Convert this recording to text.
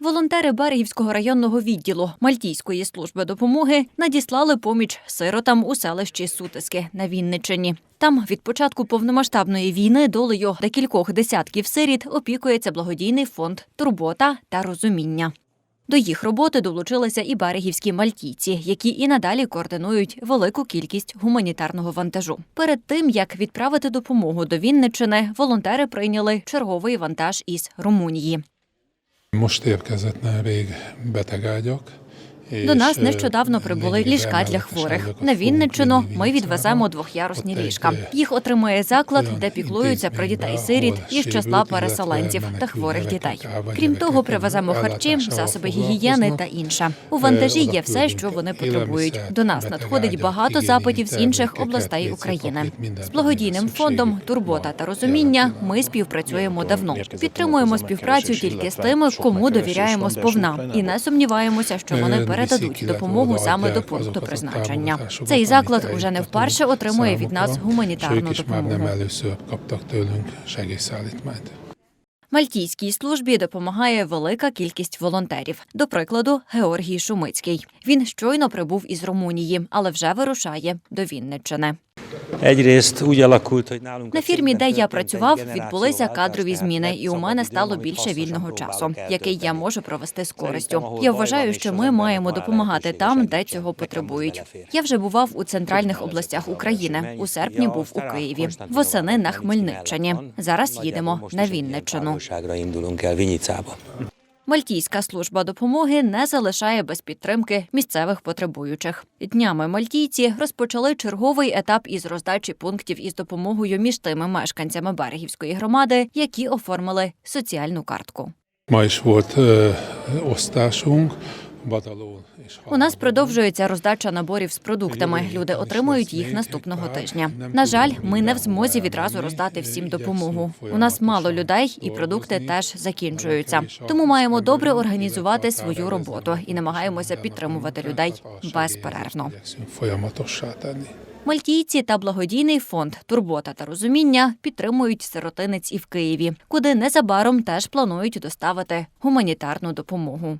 Волонтери Берегівського районного відділу Мальтійської служби допомоги надіслали поміч сиротам у селищі Сутиски на Вінниччині. Там від початку повномасштабної війни долею декількох десятків сиріт опікується благодійний фонд Турбота та розуміння. До їх роботи долучилися і берегівські мальтійці, які і надалі координують велику кількість гуманітарного вантажу. Перед тим як відправити допомогу до Вінниччини, волонтери прийняли черговий вантаж із Румунії. Most érkezett nemrég betegágyak. До нас нещодавно прибули ліжка для хворих. На Вінниччину ми відвеземо двохярусні ліжка. Їх отримує заклад, де піклуються про дітей сиріт із числа переселенців та хворих дітей. Крім того, привеземо харчі, засоби гігієни та інше. У вантажі є все, що вони потребують. До нас надходить багато запитів з інших областей України. З благодійним фондом Турбота та розуміння ми співпрацюємо давно. Підтримуємо співпрацю тільки з тими, кому довіряємо сповна, і не сумніваємося, що вони Е, передадуть допомогу саме до пункту призначення. Цей заклад уже не вперше отримує від нас гуманітарну допомогу. Мальтійській службі допомагає велика кількість волонтерів. До прикладу, Георгій Шумицький. Він щойно прибув із Румунії, але вже вирушає до Вінниччини. На фірмі, де я працював, відбулися кадрові зміни, і у мене стало більше вільного часу, який я можу провести з користю. Я вважаю, що ми маємо допомагати там, де цього потребують. Я вже бував у центральних областях України. У серпні був у Києві, восени на Хмельниччині. Зараз їдемо на Вінниччину. Мальтійська служба допомоги не залишає без підтримки місцевих потребуючих. Днями мальтійці розпочали черговий етап із роздачі пунктів із допомогою між тими мешканцями берегівської громади, які оформили соціальну картку. Майшвот is volt У нас продовжується роздача наборів з продуктами. Люди отримують їх наступного тижня. На жаль, ми не в змозі відразу роздати всім допомогу. У нас мало людей, і продукти теж закінчуються. Тому маємо добре організувати свою роботу і намагаємося підтримувати людей безперервно. Мальтійці та благодійний фонд Турбота та розуміння підтримують сиротинець і в Києві, куди незабаром теж планують доставити гуманітарну допомогу.